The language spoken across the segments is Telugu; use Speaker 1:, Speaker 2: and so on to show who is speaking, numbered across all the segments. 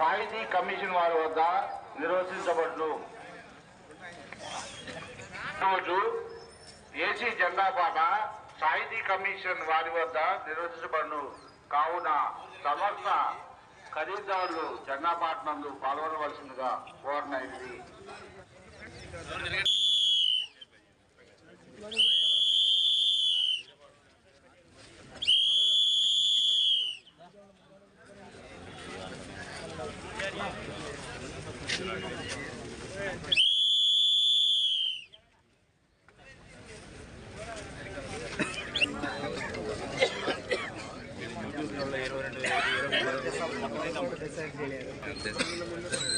Speaker 1: సాహితీ కమిషన్ వారి వద్ద నిర్వహించబడును రోజు ఏసీ జెండా పాట సాహితీ కమిషన్ వారి వద్ద నిర్వహించబడును కావున సమస్త ఖరీదారులు జెండా పాట నందు పాల్గొనవలసిందిగా కోరినది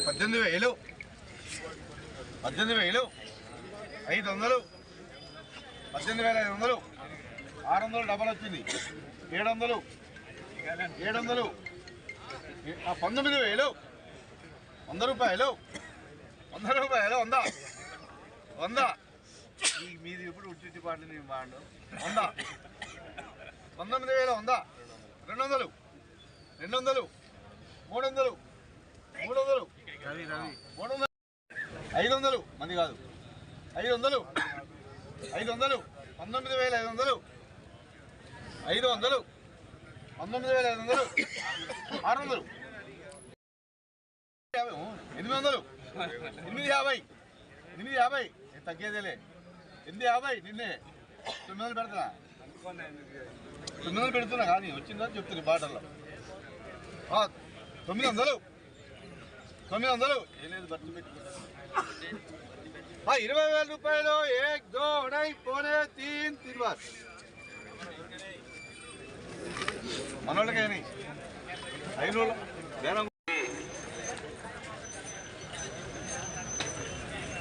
Speaker 2: పద్దెనిమిది వేలు. పద్దెనిమిది వేలు. ఐదు వందలు పద్దెనిమిది వేల ఐదు వందలు ఆరు వందలు డబల్ వచ్చింది. ఏడు వందలు ఏడు వందలు పంతొమ్మిది వేలు. వంద రూపాయలు. వంద రూపాయలు. వంద. వంద. మీది ఎప్పుడు ఉట్టి పాటలు నేను మాడు వంద. పంతొమ్మిది వేల వంద. రెండు వందలు రెండు వందలు మూడు వందలు మూడు వందలు మూడు వందలు ఐదు వందలు మంది కాదు. ఐదు వందలు ఐదు వందలు పంతొమ్మిది వేల ఐదు వందలు ఐదు వందలు పంతొమ్మిది వేల ఐదు వందలు ఆరు వందలు ఎనిమిది వందలు ఎనిమిది యాభై. ఎనిమిది యాభై. తగ్గేదేలే. ఎనిమిది యాభై నిన్నే. తొమ్మిది వందలు పెడతా. తొమ్మిది వందలు పెడుతున్నా కానీ వచ్చిందని చెప్తున్నా బాటల్లో తొమ్మిది వందలు. తొమ్మిది వందలు. ఏం లేదు ఖర్చు పెట్టుకుంటా ఆ, ఇరవై వేల రూపాయలు ఏక్ దో అడై పోనే తీన్ తిరువార్ మనోళ్ళకి అయినాయి ఐదు రోజులు